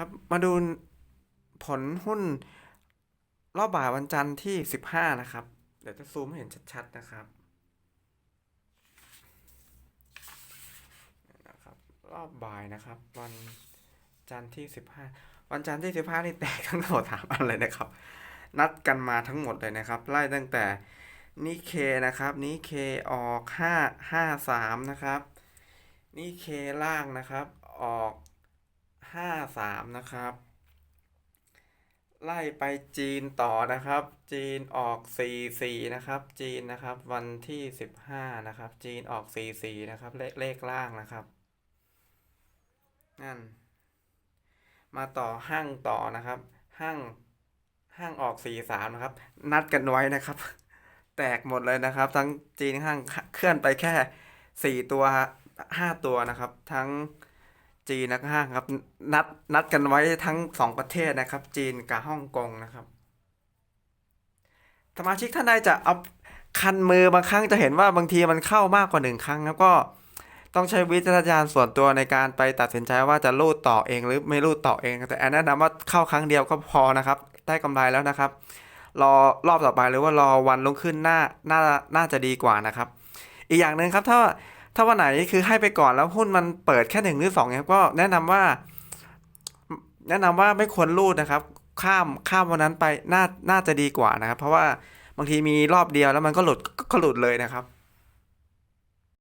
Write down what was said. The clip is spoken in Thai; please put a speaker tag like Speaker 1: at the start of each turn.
Speaker 1: ครับ มาดูผลหุ้นรอบบ่ายวันจันทร์ที่ 15 นะครับ เดี๋ยวจะซูมให้เห็นชัดๆนะครับนะครับ รอบบ่ายนะครับ วันจันทร์ที่ 15 วันจันทร์ที่ 15 นี่แตกทั้งหมดถามอันเลยนะครับ นัดกันมาทั้งหมดเลยนะครับ ไล่ตั้งแต่นิเคนะครับนิเคออก 5 5 3 นะครับนิเคล่างนะครับ ออก 5 3นะครับ ไล่ไปจีนต่อนะครับ จีนออก4 4นะครับ จีนนะครับ วันที่15นะครับ จีนออก4 4นะครับ เลขเลขล่างนะครับ นั่น มาต่อห้างต่อนะครับห้างห้างออก4 3นะครับ นัดกันไว้นะครับ แตกหมดเลยนะครับ ทั้งจีนห้างเคลื่อนไปแค่4ตัว5ตัวนะครับ ทั้ง จีนและห้างครับ นัดนัดกันไว้ทั้งสองประเทศนะครับ จีนกับฮ่องกงนะครับสมาชิกท่านใดจะเอาคันมือบางครั้งจะเห็นว่าบางทีมันเข้ามากกว่าหนึ่งครั้งแล้วก็ต้องใช้วิจารณญาณส่วนตัวในการไปตัดสินใจว่าจะรูดต่อเองหรือไม่รูดต่อเอง แต่แอนแนะนำว่าเข้าครั้งเดียวก็พอนะครับ ได้กำไรแล้วนะครับ รอรอบต่อไปหรือว่ารอวันลงขึ้นหน่าหน่าน่าจะดีกว่านะครับ อีกอย่างหนึ่งครับถ้า ถ้าวันไหนคือให้ไปก่อนแล้วหุ้นมันเปิดแค่หนึ่งหรือสองเนี่ยก็แนะนำว่า แนะนำว่าไม่ควรรูดนะครับ ข้ามข้ามวันนั้นไปน่าน่าจะดีกว่านะครับ เพราะว่าบางทีมีรอบเดียวแล้วมันก็หลุดก็หลุดเลยนะครับ